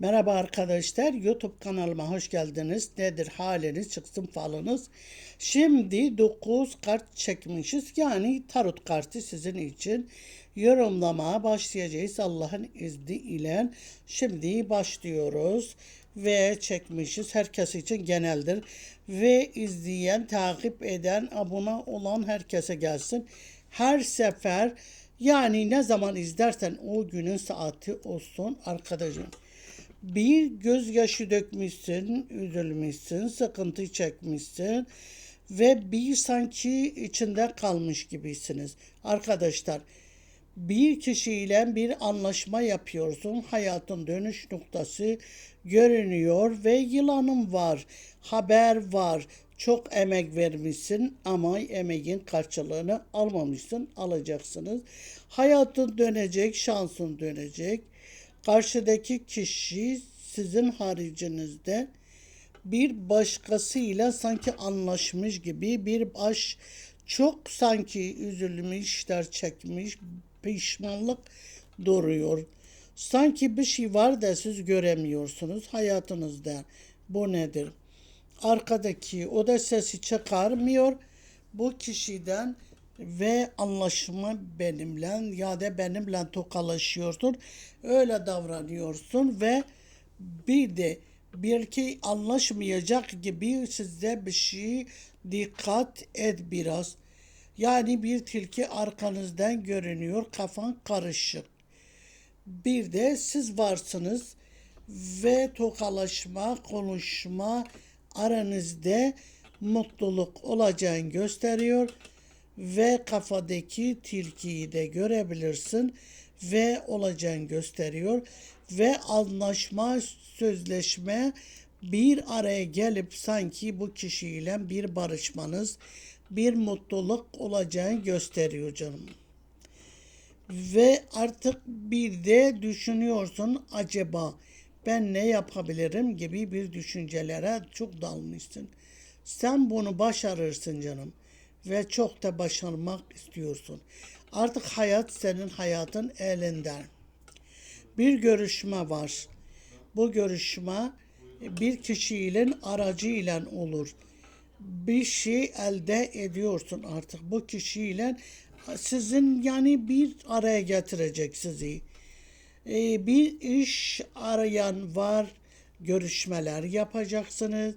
Merhaba arkadaşlar, YouTube kanalıma hoş geldiniz. Nedir haliniz, çıksın falınız. Şimdi 9 kart çekmişiz. Yani tarot kartı sizin için yorumlamaya başlayacağız Allah'ın izniyle. Şimdi başlıyoruz ve çekmişiz. Herkes için geneldir. Ve izleyen, takip eden, abone olan herkese gelsin. Her sefer yani ne zaman izlersen o günün saati olsun arkadaşım. Bir gözyaşı dökmüşsün, üzülmüşsün, sıkıntı çekmişsin ve bir sanki içinde kalmış gibisiniz. Arkadaşlar bir kişiyle bir anlaşma yapıyorsun. Hayatın dönüş noktası görünüyor ve yılanım var. Haber var. Çok emek vermişsin ama emeğin karşılığını almamışsın. Alacaksınız. Hayatın dönecek, şansın dönecek. Karşıdaki kişi sizin haricinizde bir başkasıyla sanki anlaşmış gibi bir baş çok sanki üzülmüşler çekmiş pişmanlık duruyor. Sanki bir şey var da siz göremiyorsunuz hayatınızda. Bu nedir? Arkadaki o da sesi çıkarmıyor. Bu kişiden ve anlaşma benimle ya da benimle tokalaşıyorsun. Öyle davranıyorsun ve bir de bir ki anlaşmayacak gibi size bir şey dikkat et biraz. Yani bir tilki arkanızdan görünüyor, kafan karışık. Bir de siz varsınız ve tokalaşma, konuşma aranızda mutluluk olacağını gösteriyor ve kafadaki tilkiyi de görebilirsin ve olacağını gösteriyor ve anlaşma, sözleşme bir araya gelip sanki bu kişiyle bir barışmanız, bir mutluluk olacağını gösteriyor canım. Ve artık bir de düşünüyorsun acaba ben ne yapabilirim gibi bir düşüncelere çok dalmışsın. Sen bunu başarırsın canım ve çok da başarmak istiyorsun. Artık hayat senin hayatın elinden. Bir görüşme var. Bu görüşme bir kişiyle aracıyla olur. Bir şey elde ediyorsun artık bu kişiyle sizin yani bir araya getirecek sizi. Ee, bir iş arayan var, görüşmeler yapacaksınız.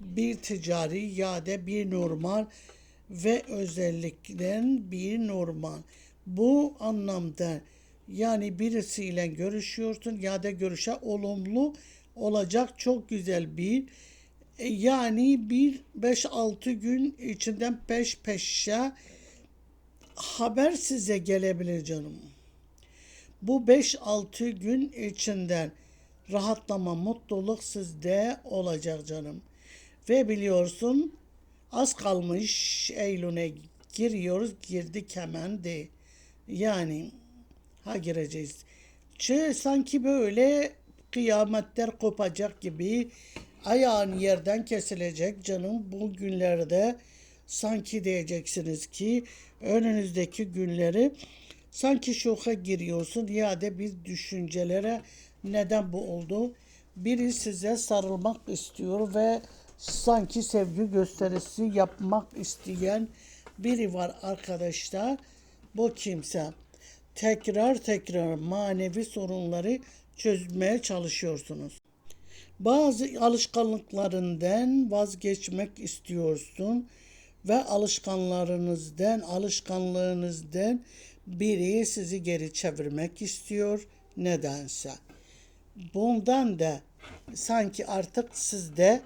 Bir ticari ya da bir normal ve özellikle bir normal. Bu anlamda yani birisiyle görüşüyorsun ya da görüşe olumlu olacak çok güzel bir e, yani bir 5-6 gün içinden peş peşe haber size gelebilir canım. Bu 5-6 gün içinden rahatlama, mutluluk sizde olacak canım. Ve biliyorsun az kalmış Eylül'e giriyoruz, girdik hemen de. Yani ha gireceğiz. Çı sanki böyle kıyametler kopacak gibi ayağın yerden kesilecek canım bu günlerde sanki diyeceksiniz ki önünüzdeki günleri sanki şoka giriyorsun ya da bir düşüncelere neden bu oldu? Biri size sarılmak istiyor ve sanki sevgi gösterisi yapmak isteyen biri var arkadaşlar. Bu kimse tekrar tekrar manevi sorunları çözmeye çalışıyorsunuz. Bazı alışkanlıklarından vazgeçmek istiyorsun ve alışkanlarınızdan, alışkanlığınızdan biri sizi geri çevirmek istiyor nedense. Bundan da sanki artık sizde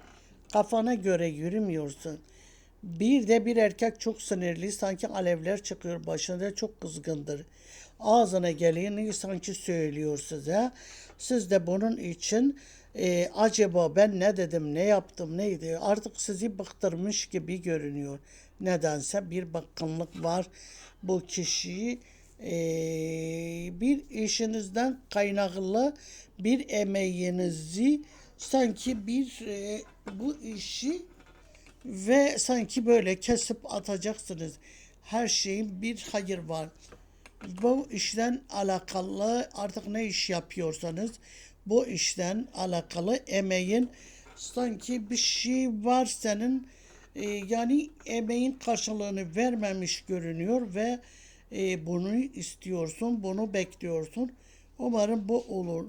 kafana göre yürümüyorsun. Bir de bir erkek çok sinirli, sanki alevler çıkıyor başında, çok kızgındır. Ağzına geleni sanki söylüyor size. Siz de bunun için e, acaba ben ne dedim, ne yaptım, neydi artık sizi bıktırmış gibi görünüyor. Nedense bir bakkanlık var bu kişiyi e, bir işinizden kaynaklı bir emeğinizi sanki bir e, bu işi ve sanki böyle kesip atacaksınız. Her şeyin bir hayır var. Bu işten alakalı artık ne iş yapıyorsanız bu işten alakalı emeğin sanki bir şey var senin e, yani emeğin karşılığını vermemiş görünüyor ve e, bunu istiyorsun, bunu bekliyorsun. Umarım bu olur.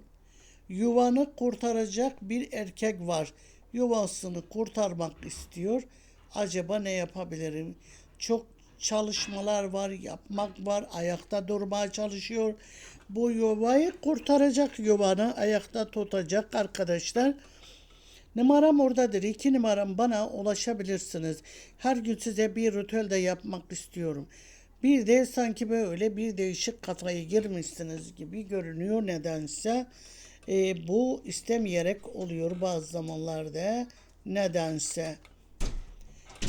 Yuvanı kurtaracak bir erkek var. Yuvasını kurtarmak istiyor. Acaba ne yapabilirim? Çok çalışmalar var, yapmak var, ayakta durmaya çalışıyor. Bu yuvayı kurtaracak yuvanı ayakta tutacak arkadaşlar. Numaram oradadır. İki numaram bana ulaşabilirsiniz. Her gün size bir ritüel de yapmak istiyorum. Bir de sanki böyle bir değişik kafaya girmişsiniz gibi görünüyor nedense. E, bu istemeyerek oluyor bazı zamanlarda nedense.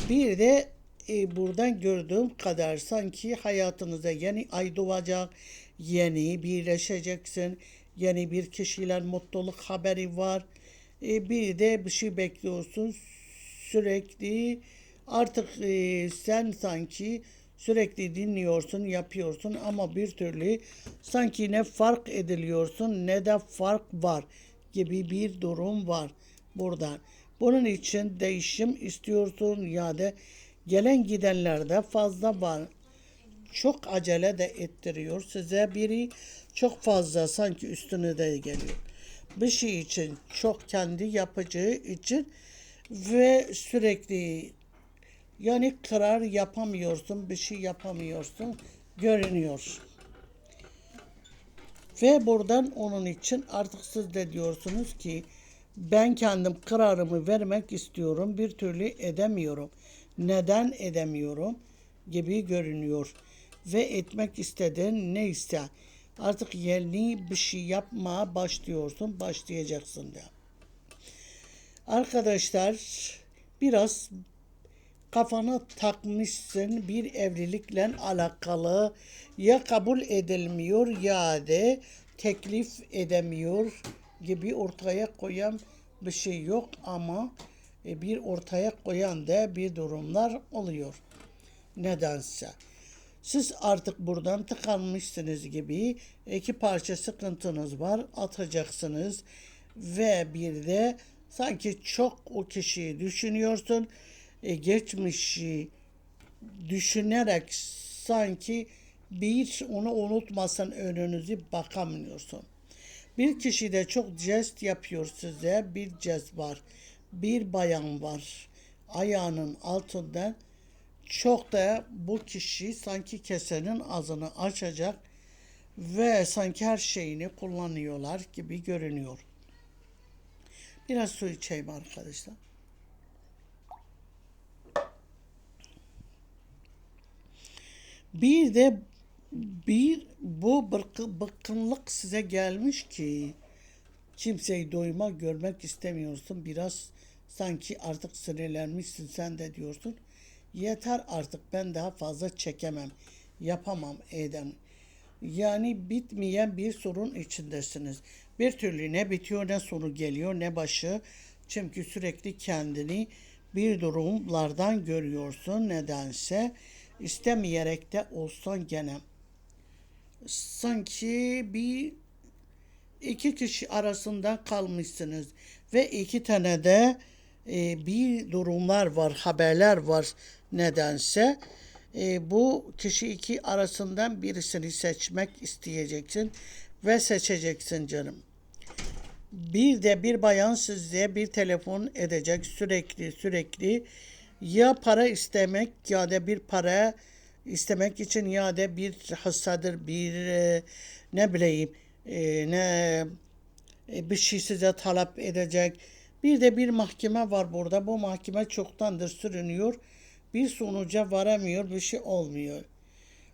Bir de e, buradan gördüğüm kadar sanki hayatınıza yeni ay doğacak, yeni birleşeceksin, yeni bir kişiyle mutluluk haberi var. E, bir de bir şey bekliyorsun sürekli artık e, sen sanki sürekli dinliyorsun, yapıyorsun ama bir türlü sanki ne fark ediliyorsun ne de fark var gibi bir durum var buradan. Bunun için değişim istiyorsun ya da gelen gidenlerde fazla var. Çok acele de ettiriyor. Size biri çok fazla sanki üstüne de geliyor. Bir şey için çok kendi yapacağı için ve sürekli yani karar yapamıyorsun, bir şey yapamıyorsun görünüyor. Ve buradan onun için artık siz de diyorsunuz ki ben kendim kararımı vermek istiyorum bir türlü edemiyorum. Neden edemiyorum gibi görünüyor. Ve etmek istediğin neyse artık yeni bir şey yapmaya başlıyorsun, başlayacaksın da. Arkadaşlar biraz kafana takmışsın bir evlilikle alakalı ya kabul edilmiyor ya da teklif edemiyor gibi ortaya koyan bir şey yok ama e, bir ortaya koyan da bir durumlar oluyor. Nedense. Siz artık buradan tıkanmışsınız gibi iki parça sıkıntınız var atacaksınız ve bir de sanki çok o kişiyi düşünüyorsun e, geçmişi düşünerek sanki bir onu unutmasan önünüzü bakamıyorsun. Bir kişi de çok jest yapıyor size. Bir jest var. Bir bayan var. Ayağının altında çok da bu kişi sanki kesenin ağzını açacak ve sanki her şeyini kullanıyorlar gibi görünüyor. Biraz su içeyim arkadaşlar. Bir de bir bu bıkkı, bıkkınlık size gelmiş ki kimseyi doyma görmek istemiyorsun. Biraz sanki artık sinirlenmişsin sen de diyorsun. Yeter artık ben daha fazla çekemem. Yapamam edem. Yani bitmeyen bir sorun içindesiniz. Bir türlü ne bitiyor ne sonu geliyor ne başı. Çünkü sürekli kendini bir durumlardan görüyorsun nedense istemeyerek de olsan gene sanki bir iki kişi arasında kalmışsınız ve iki tane de e, bir durumlar var, haberler var nedense. E, bu kişi iki arasından birisini seçmek isteyeceksin ve seçeceksin canım. Bir de bir bayan size bir telefon edecek sürekli sürekli ya para istemek ya da bir para istemek için ya da bir hastadır bir e, ne bileyim e, ne e, bir şey size talep edecek. Bir de bir mahkeme var burada. Bu mahkeme çoktandır sürünüyor. Bir sonuca varamıyor, bir şey olmuyor.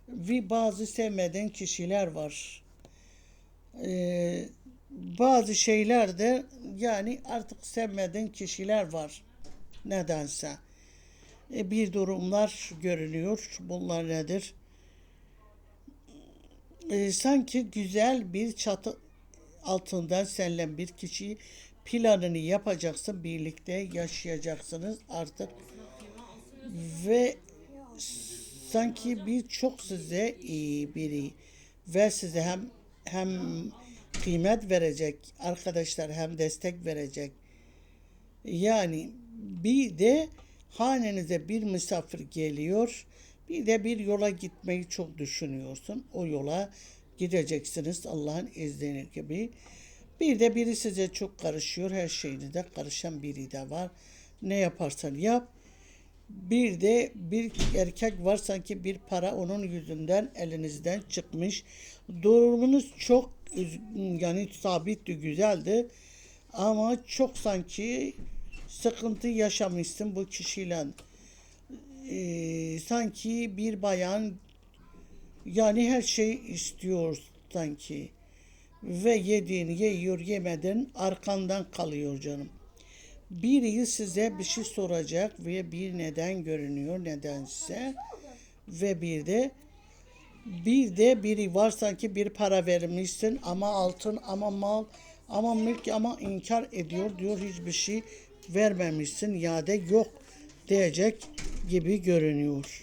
Ve bazı sevmediğin kişiler var. Ee, bazı şeyler de yani artık sevmediğin kişiler var. Nedense. E, bir durumlar görünüyor. Bunlar nedir? E, sanki güzel bir çatı altından seninle bir kişi planını yapacaksın. Birlikte yaşayacaksınız artık. Ve sanki bir çok size iyi biri ve size hem hem kıymet verecek arkadaşlar hem destek verecek. Yani bir de hanenize bir misafir geliyor. Bir de bir yola gitmeyi çok düşünüyorsun. O yola gideceksiniz Allah'ın izniyle gibi. Bir de biri size çok karışıyor. Her şeyinizde karışan biri de var. Ne yaparsan yap. Bir de bir erkek var sanki bir para onun yüzünden elinizden çıkmış. Durumunuz çok yani sabitti, güzeldi. Ama çok sanki sıkıntı yaşamışsın bu kişiyle. Ee, sanki bir bayan yani her şey istiyor sanki. Ve yediğini yiyor yemeden arkandan kalıyor canım. Biri size bir şey soracak ve bir neden görünüyor nedense. Ve bir de bir de biri var sanki bir para vermişsin ama altın ama mal ama mülk ama inkar ediyor diyor hiçbir şey vermemişsin yade yok diyecek gibi görünüyor.